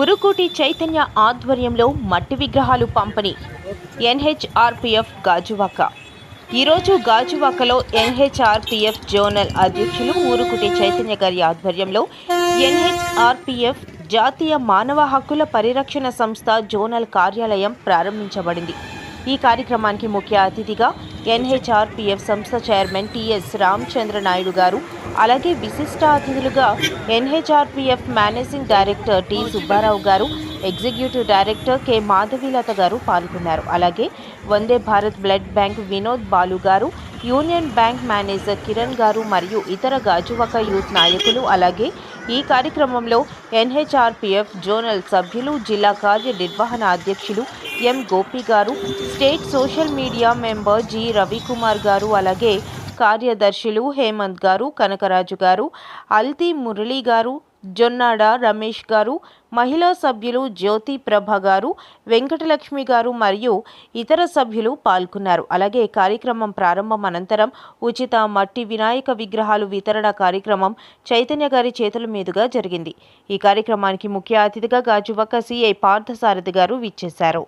ఉరుకోటి చైతన్య ఆధ్వర్యంలో మట్టి విగ్రహాలు పంపిణీ. ఎన్హెచ్ఆర్పిఎఫ్ గాజువాక. ఈరోజు గాజువాకలో ఎన్హెచ్ఆర్పిఎఫ్ జోనల్ అధ్యక్షులు ఊరుకుటి చైతన్య గారి ఆధ్వర్యంలో ఎన్హెచ్ఆర్పిఎఫ్ జాతీయ మానవ హక్కుల పరిరక్షణ సంస్థ జోనల్ కార్యాలయం ప్రారంభించబడింది. ఈ కార్యక్రమానికి ముఖ్య అతిథిగా ఎన్హెచ్ఆర్పిఎఫ్ సంస్థ చైర్మన్ టిఎస్ రామచంద్ర నాయుడు గారు అలాగే విశిష్ట అతిథులుగా NHRPF managing director T Subbarao garu executive director K Madhavi Latha garu పాల్గొన్నారు. అలాగే Vande Bharat blood bank Vinod Balu garu union bank manager Kiran గారు మరియు ఇతర గాజువక యూత్ నాయకులు అలాగే ఈ కార్యక్రమంలో ఎన్హెచ్ఆర్పిఎఫ్ జోనల్ సభ్యులు జిల్లా కార్యనిర్వహణ అధ్యక్షులు M Gopi garu state social media member G Ravikumar garu అలాగే కార్యదర్శులు హేమంత్ గారు కనకరాజు గారు అల్తి మురళి గారు జొన్నాడ రమేష్ గారు మహిళా సభ్యులు జ్యోతి ప్రభ గారు వెంకటలక్ష్మి గారు మరియు ఇతర సభ్యులు పాల్గొన్నారు. అలాగే కార్యక్రమం ప్రారంభం అనంతరం ఉచిత మట్టి వినాయక విగ్రహాలు వితరణ కార్యక్రమం చైతన్య గారి చేతుల మీదుగా జరిగింది. ఈ కార్యక్రమానికి ముఖ్య అతిథిగా గాజువక్క సిఐ పార్థసారథి గారు విచ్చేశారు.